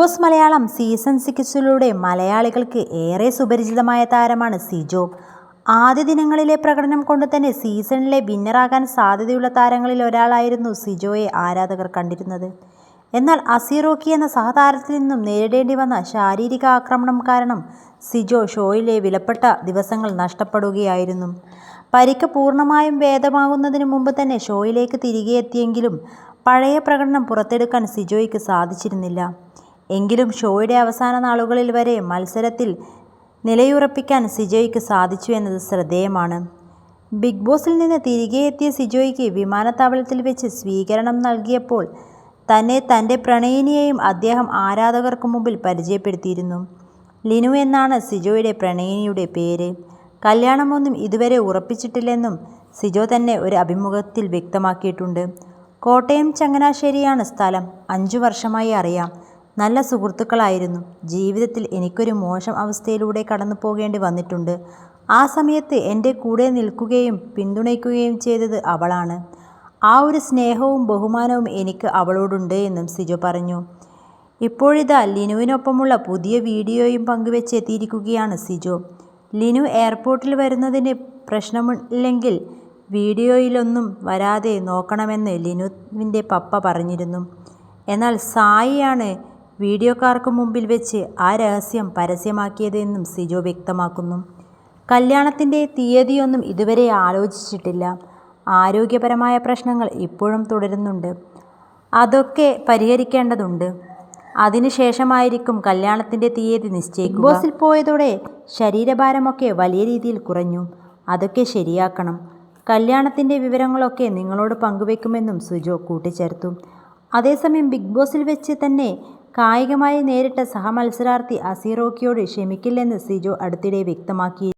Boss Malayalam season സിക്സിലൂടെ മലയാളികൾക്ക് ഏറെ സുപരിചിതമായ താരമാണ് സിജോ. ആദ്യ ദിനങ്ങളിലെ പ്രകടനം കൊണ്ട് തന്നെ സീസണിലെ വിന്നറാകാൻ സാധ്യതയുള്ള താരങ്ങളിൽ ഒരാളായിരുന്നു സിജോയെ ആരാധകർ കണ്ടിരുന്നത്. എന്നാൽ അസീറോക്കി എന്ന സഹതാരത്തിൽ നിന്നും നേരിടേണ്ടി വന്ന ശാരീരിക ആക്രമണം കാരണം സിജോ ഷോയിലെ വിലപ്പെട്ട ദിവസങ്ങൾ നഷ്ടപ്പെടുകയായിരുന്നു. പരിക്ക് പൂർണമായും ഭേദമാകുന്നതിന് മുമ്പ് തന്നെ ഷോയിലേക്ക് തിരികെ എത്തിയെങ്കിലും പഴയ പ്രകടനം പുറത്തെടുക്കാൻ സിജോയ്ക്ക് സാധിച്ചിരുന്നില്ല. എങ്കിലും ഷോയുടെ അവസാന നാളുകളിൽ വരെ മത്സരത്തിൽ നിലയുറപ്പിക്കാൻ സിജോയ്ക്ക് സാധിച്ചു എന്നത് ശ്രദ്ധേയമാണ്. ബിഗ് ബോസിൽ നിന്ന് തിരികെ എത്തിയ സിജോയ്ക്ക് വിമാനത്താവളത്തിൽ വെച്ച് സ്വീകരണം നൽകിയപ്പോൾ തന്നെ തന്റെ പ്രണയിനിയെയും അദ്ദേഹം ആരാധകർക്ക് മുമ്പിൽ പരിചയപ്പെടുത്തിയിരുന്നു. ലിനു എന്നാണ് സിജോയുടെ പ്രണയിനിയുടെ പേര്. കല്യാണമൊന്നും ഇതുവരെ ഉറപ്പിച്ചിട്ടില്ലെന്നും സിജോ തന്നെ ഒരു അഭിമുഖത്തിൽ വ്യക്തമാക്കിയിട്ടുണ്ട്. കോട്ടയം ചങ്ങനാശ്ശേരിയാണ് സ്ഥലം. അഞ്ചു വർഷമായി അറിയാം. നല്ല സുഹൃത്തുക്കളായിരുന്നു. ജീവിതത്തിൽ എനിക്കൊരു മോശം അവസ്ഥയിലൂടെ കടന്നു പോകേണ്ടി വന്നിട്ടുണ്ട്. ആ സമയത്ത് എന്റെ കൂടെ നിൽക്കുകയും പിന്തുണയ്ക്കുകയും ചെയ്തത് അവളാണ്. ആ ഒരു സ്നേഹവും ബഹുമാനവും എനിക്ക് അവളോടുണ്ട് എന്നും സിജോ പറഞ്ഞു. ഇപ്പോഴിതാ ലിനുവിനൊപ്പമുള്ള പുതിയ വീഡിയോയും പങ്കുവെച്ച് എത്തിയിരിക്കുകയാണ് സിജോ. ലിനു എയർപോർട്ടിൽ വരുന്നതിന് പ്രശ്നമില്ലെങ്കിൽ വീഡിയോയിലൊന്നും വരാതെ നോക്കണമെന്ന് ലിനുവിന്റെ പപ്പ പറഞ്ഞിരുന്നു. എന്നാൽ സായിയാണ് വീഡിയോക്കാർക്ക് മുമ്പിൽ വെച്ച് ആ രഹസ്യം പരസ്യമാക്കിയതെന്നും സിജോ വ്യക്തമാക്കുന്നു. കല്യാണത്തിന്റെ തീയതിയൊന്നും ഇതുവരെ ആലോചിച്ചിട്ടില്ല. ആരോഗ്യപരമായ പ്രശ്നങ്ങൾ ഇപ്പോഴും തുടരുന്നുണ്ട്. അതൊക്കെ പരിഹരിക്കേണ്ടതുണ്ട്. അതിനുശേഷമായിരിക്കും കല്യാണത്തിന്റെ തീയതി നിശ്ചയിക്കും ബോസിൽ പോയതോടെ ശരീരഭാരമൊക്കെ വലിയ രീതിയിൽ കുറഞ്ഞു. അതൊക്കെ ശരിയാക്കണം. കല്യാണത്തിന്റെ വിവരങ്ങളൊക്കെ നിങ്ങളോട് പങ്കുവെക്കുമെന്നും സുജോ കൂട്ടിച്ചേർത്തു. അതേസമയം ബിഗ് ബോസിൽ വെച്ച് തന്നെ കായികമായി നേരിട്ട സഹമത്സരാർത്ഥി അസീറോക്കിയോട് ക്ഷമിക്കില്ലെന്ന് സിജോ അടുത്തിടെ വ്യക്തമാക്കി.